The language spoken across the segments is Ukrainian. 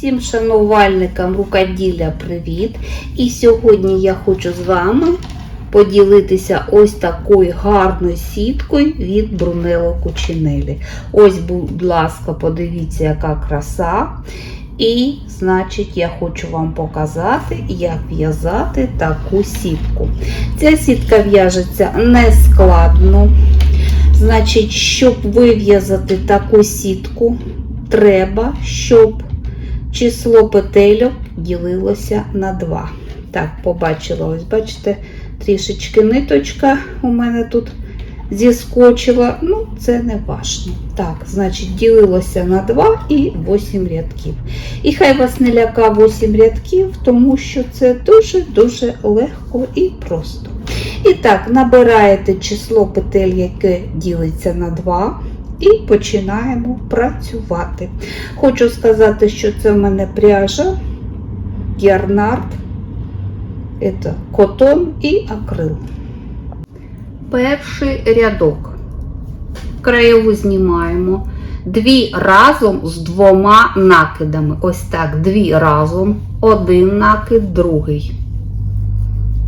Всім шанувальникам рукоділля привіт! І сьогодні я хочу з вами поділитися ось такою гарною сіткою від Брунело Кучинелі. Ось, будь ласка, подивіться, яка краса. І, значить, я хочу вам показати, як в'язати таку сітку. Ця сітка в'яжеться нескладно. Значить, щоб вив'язати таку сітку, треба, щоб число петельок ділилося на 2. Так, побачила, ось, бачите, трішечки ниточка у мене тут зіскочила. Ну, це не важно. Так, значить, ділилося на 2 і 8 рядків. І хай вас не ляка 8 рядків, тому що це дуже-дуже легко і просто. І так, набираєте число петель, яке ділиться на 2. І починаємо працювати. Хочу сказати, що це в мене пряжа, ярнард, це котон і акрил. Перший рядок. Краєву знімаємо. Дві разом з двома накидами. Ось так, дві разом, один накид, другий.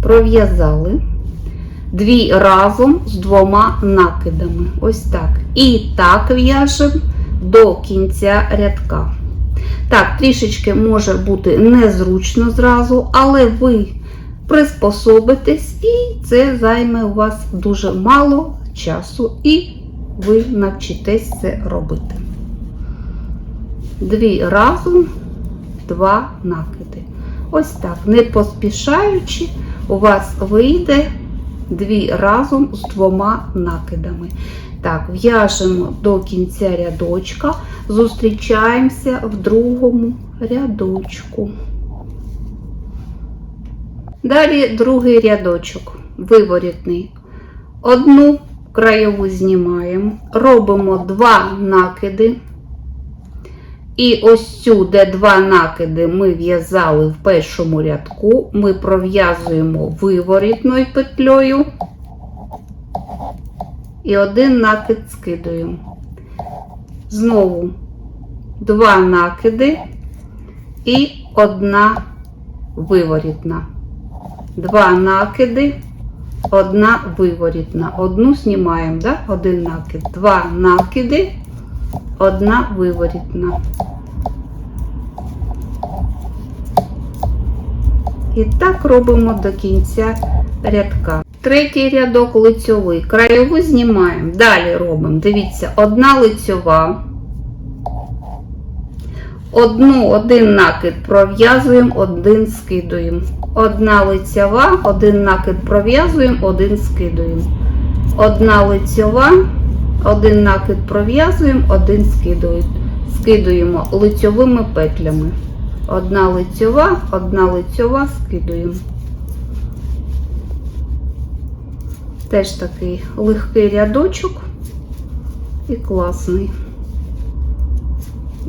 Пров'язали. Дві разом з двома накидами. Ось так. І так в'яжемо до кінця рядка. Так, трішечки може бути незручно зразу, але ви приспособитесь, і це займе у вас дуже мало часу, і ви навчитесь це робити. Дві разом, два накиди. Ось так, не поспішаючи, у вас вийде дві разом з двома накидами. Так, в'яжемо до кінця рядочка, зустрічаємося в другому рядочку. Далі другий рядочок, виворітний. Одну краєву знімаємо, робимо два накиди. І ось цю, де два накиди ми в'язали в першому рядку, ми пров'язуємо виворітною петлею і один накид скидуємо. Знову два накиди і одна виворітна. Два накиди, одна виворітна. Одну знімаємо, да? один накид, два накиди, одна виворітна. І так робимо до кінця рядка. Третій рядок лицьовий. Краєву знімаємо. Далі робимо. Дивіться, одна лицьова. Одну, один накид пров'язуємо, один скидуємо. Одна лицьова, один накид пров'язуємо, один скидуємо. Одна лицьова, один накид пров'язуємо, один скидуємо. Лицьовими петлями. Одна лицьова, одна лицьова, скидуємо. Теж такий легкий рядочок і класний.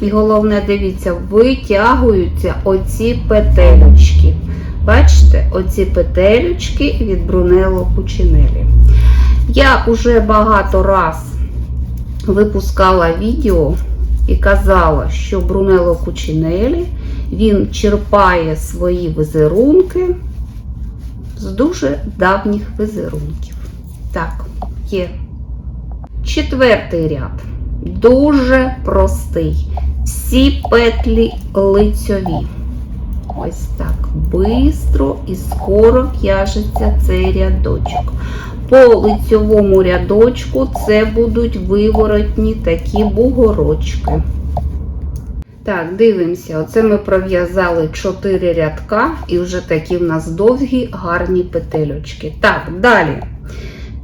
І головне, дивіться, витягуються оці петелючки. Бачите, оці петелючки від Брунело Кучинелі. Я вже багато раз випускала відео і казала, що Брунело Кучинелі він черпає свої візерунки з дуже давніх візерунків. Так, є. Четвертий ряд. Дуже простий. Всі петлі лицьові. Ось так. Бистро і скоро в'яжеться цей рядочок. По лицьовому рядочку це будуть виворотні такі бугорочки. Так, дивимося, оце ми пров'язали 4 рядка, і вже такі в нас довгі, гарні петельочки. Так, далі.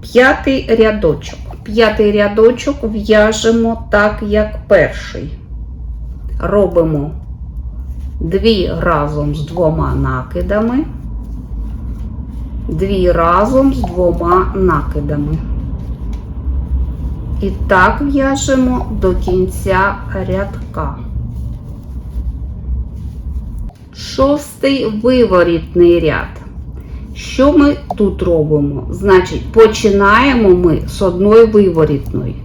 П'ятий рядочок. П'ятий рядочок в'яжемо так, як перший. Робимо дві разом з двома накидами, дві разом з двома накидами. І так в'яжемо до кінця рядка. Шостий виворітний ряд. Що ми тут робимо? Значить, починаємо ми з одної виворітної.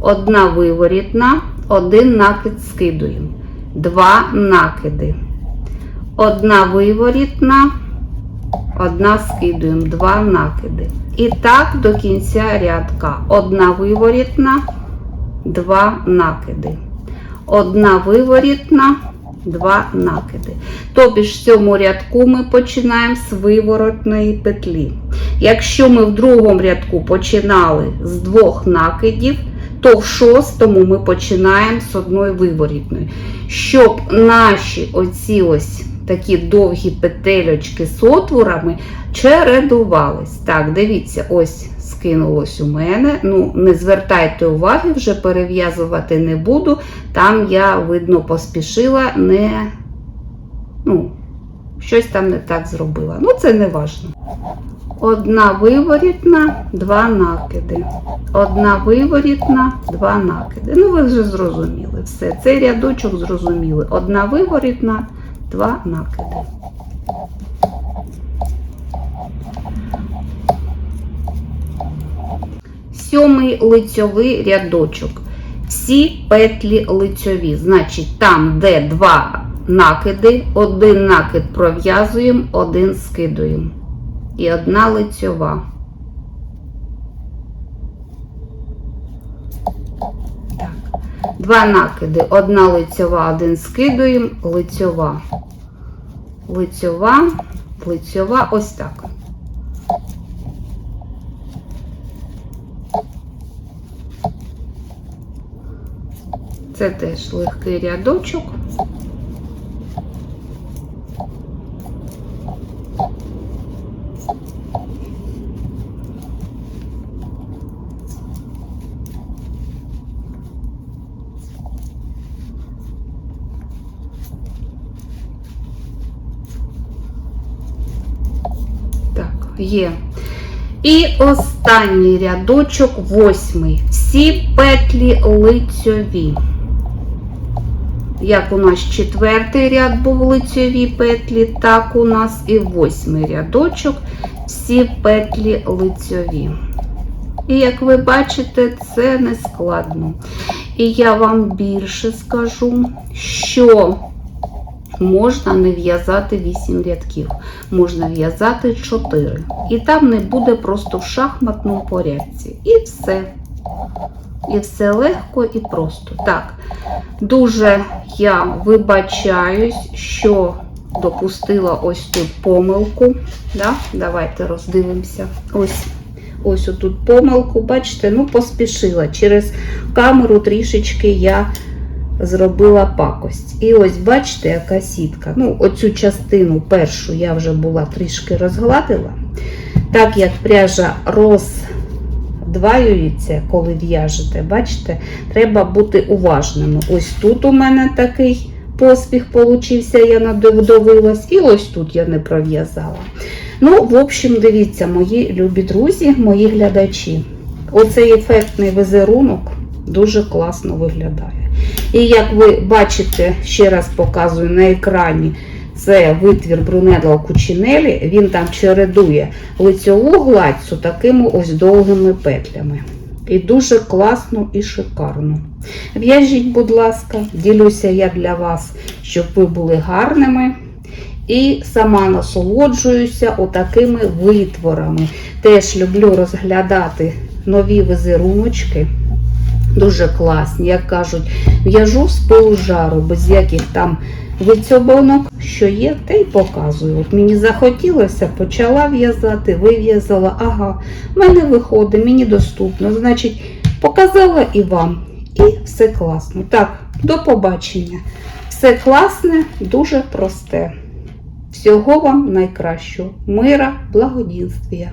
Одна виворітна, один накид скидуємо. два накиди. Одна виворітна, одна скидуємо, два накиди. І так до кінця рядка. Одна виворітна, два накиди. Одна виворітна, два накиди. Тобі ж в цьому рядку ми починаємо з виворотної петлі. Якщо ми в другому рядку починали з двох накидів, то в шостому ми починаємо з одної виворітної. Щоб наші оці ось такі довгі петельочки з отворами чередувались. Так, дивіться, ось скинулось у мене. Ну, не звертайте уваги, вже перев'язувати не буду. Там я, видно, поспішила, не, ну, щось там не так зробила. Ну, це не важливо. Одна виворітна, два накиди. Одна виворітна, два накиди. Ну, ви вже зрозуміли все. Цей рядочок зрозуміли. Одна виворітна, два накиди. Сьомий лицьовий рядочок. Всі петлі лицьові. Значить, там, де два накиди, один накид пров'язуємо, один скидуємо. І одна лицьова. Два накиди, одна лицьова, один скидуємо, лицьова. Лицьова, лицьова, ось так. Це теж легкий рядочок. Так, є. І останній рядочок, восьмий. Всі петлі лицьові. Як у нас четвертий ряд був лицьові петлі, так у нас і восьмий рядочок, всі петлі лицьові. І як ви бачите, це не складно. І я вам більше скажу, що можна не в'язати 8 рядків, можна в'язати 4. І там не буде просто в шахматному порядці. І все. І все легко і просто. Так, дуже я вибачаюсь, що допустила ось тут помилку. Да? Давайте роздивимося. Ось. Ось отут помилку, бачите, ну поспішила. Через камеру трішечки я зробила пакость. І ось бачите, яка сітка. Ну, оцю частину першу я вже була трішки розгладила. Так як пряжа роздваюється, коли в'яжете, бачите, треба бути уважними. Ось тут у мене такий поспіх получився, я надовдовилась, і ось тут я не пров'язала. Ну, в общем, дивіться, мої любі друзі, мої глядачі. Оцей ефектний візерунок дуже класно виглядає. І як ви бачите, ще раз показую на екрані, це витвір Брунелла Кучинелі, він там чередує лицьову гладь з такими ось довгими петлями. І дуже класно і шикарно. В'яжіть, будь ласка, ділюся я для вас, щоб ви були гарними. І сама насолоджуюся отакими витворами. Теж люблю розглядати нові візеруночки. Дуже класні, як кажуть, в'яжу з пилу жару, без яких там вицьобонок, що є, те й показую. От мені захотілося, почала в'язати, вив'язала, ага, в мене виходить, мені доступно. Значить, показала і вам. І все класно. Так, до побачення. Все класне, дуже просте. Всього вам найкращого. Мира, благодінствія.